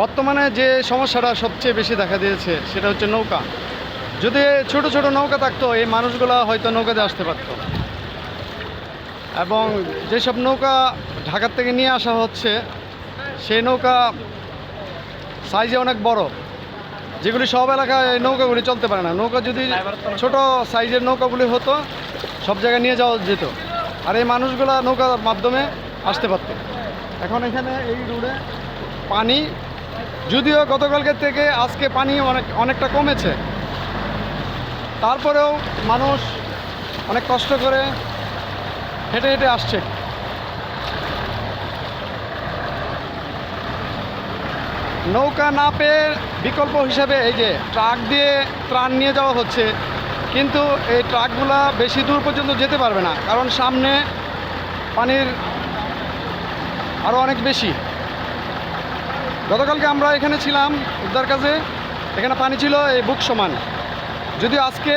বর্তমানে যে সমস্যাটা সবচেয়ে বেশি দেখা দিয়েছে, সেটা হচ্ছে নৌকা। যদি ছোট ছোট নৌকা থাকতো, এই মানুষগুলো হয়তো নৌকাতে আসতে পারত। এবং যেসব নৌকা ঢাকার থেকে নিয়ে আসা হচ্ছে, সেই নৌকা সাইজে অনেক বড়। যেগুলি সব এলাকায় এই নৌকাগুলি চলতে পারে না। নৌকা যদি ছোট সাইজের নৌকাগুলি হতো, সব জায়গায় নিয়ে যাওয়া যেত। আর এই মানুষগুলা নৌকার মাধ্যমে আসতে পারত। এখন এখানে এই রোডে পানি যদিও গতকালকের থেকে আজকে পানি অনেক, অনেকটা কমেছে। তারপরেও মানুষ অনেক কষ্ট করে হেঁটে হেঁটে আসছে। নৌকা না পেয়ে বিকল্প হিসাবে এই যে ট্রাক দিয়ে ত্রাণ নিয়ে যাওয়া হচ্ছে, কিন্তু এই ট্রাকগুলা বেশি দূর পর্যন্ত যেতে পারবে না, কারণ সামনে পানির আরও অনেক বেশি। গতকালকে আমরা এখানে ছিলাম উদ্ধার কাজে। এখানে পানি ছিল, এই বুক সমান। যদি আজকে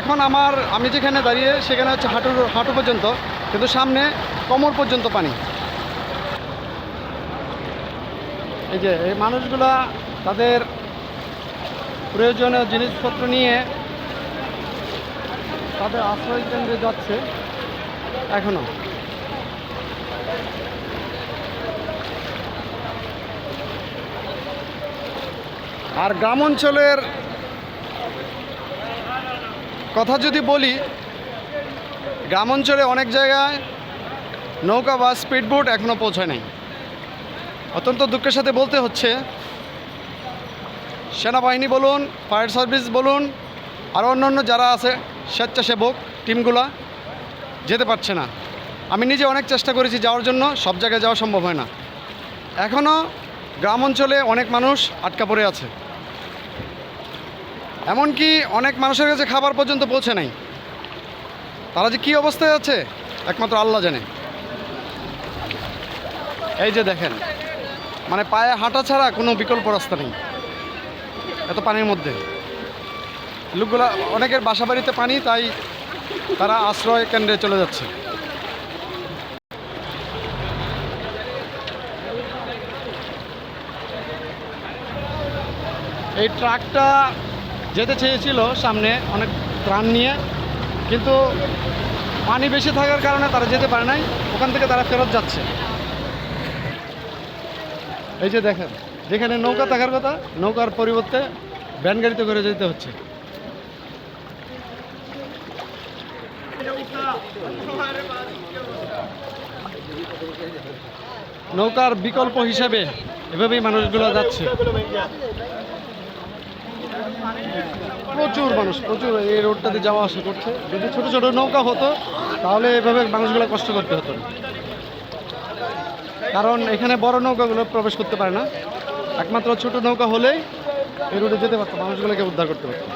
এখন আমার, আমি যেখানে দাঁড়িয়ে, সেখানে হচ্ছে হাঁটু হাঁটু পর্যন্ত, কিন্তু সামনে কোমর পর্যন্ত পানি। এই যে, এই মানুষগুলা তাদের প্রয়োজনীয় জিনিসপত্র নিয়ে তাদের আশ্রয় কেন্দ্রে যাচ্ছে এখনও। আর গ্রাম অঞ্চলের কথা যদি বলি, গ্রাম অঞ্চলে অনেক জায়গায় নৌকা বা স্পিডবোট এখনও পৌঁছায় নাই। অত্যন্ত দুঃখের সাথে বলতে হচ্ছে, সেনাবাহিনী বলুন, ফায়ার সার্ভিস বলুন, আর অন্যান্য যারা আছে, স্বেচ্ছাসেবক টিমগুলা, যেতে পারছে না। আমি নিজে অনেক চেষ্টা করেছি যাওয়ার জন্য, সব জায়গায় যাওয়া সম্ভব হয় না। এখনও গ্রাম অঞ্চলে অনেক মানুষ আটকা পড়ে আছে। এমনকি অনেক মানুষের কাছে খাবার পর্যন্ত পৌঁছে নাই। তারা যে কী অবস্থায় আছে, একমাত্র আল্লাহ জানে। এই যে দেখেন মানে পায়ে হাঁটা ছাড়া কোনো বিকল্প রাস্তা নেই। এত পানির মধ্যে। লোকগুলা অনেকের বাসা বাড়িতে পানি, তাই তারা আশ্রয় কেন্দ্রে চলে যাচ্ছে। এই ট্রাকটা যেতে চেয়েছিল সামনে অনেক ত্রাণ নিয়ে, কিন্তু পানি বেশি থাকার কারণে তারা যেতে পারে নাই, ওখান থেকে তারা ফেরত যাচ্ছে। এই যে দেখেন, যেখানে নৌকা থাকার কথা, নৌকার পরিবর্তে ভ্যান গাড়িতে করে যেতে হচ্ছে। নৌকার বিকল্প হিসাবে এভাবেই মানুষগুলো যাচ্ছে। প্রচুর মানুষ, প্রচুর এই রোডটাতে যাওয়া আসা করছে। যদি ছোট ছোট নৌকা হতো, তাহলে এভাবে মানুষগুলো কষ্ট করতে হতো। না কারণ এখানে বড় নৌকাগুলো প্রবেশ করতে পারে না। একমাত্র ছোট নৌকা হলেই এই রোডে যেতে পারতো, মানুষগুলোকে উদ্ধার করতে পারতো।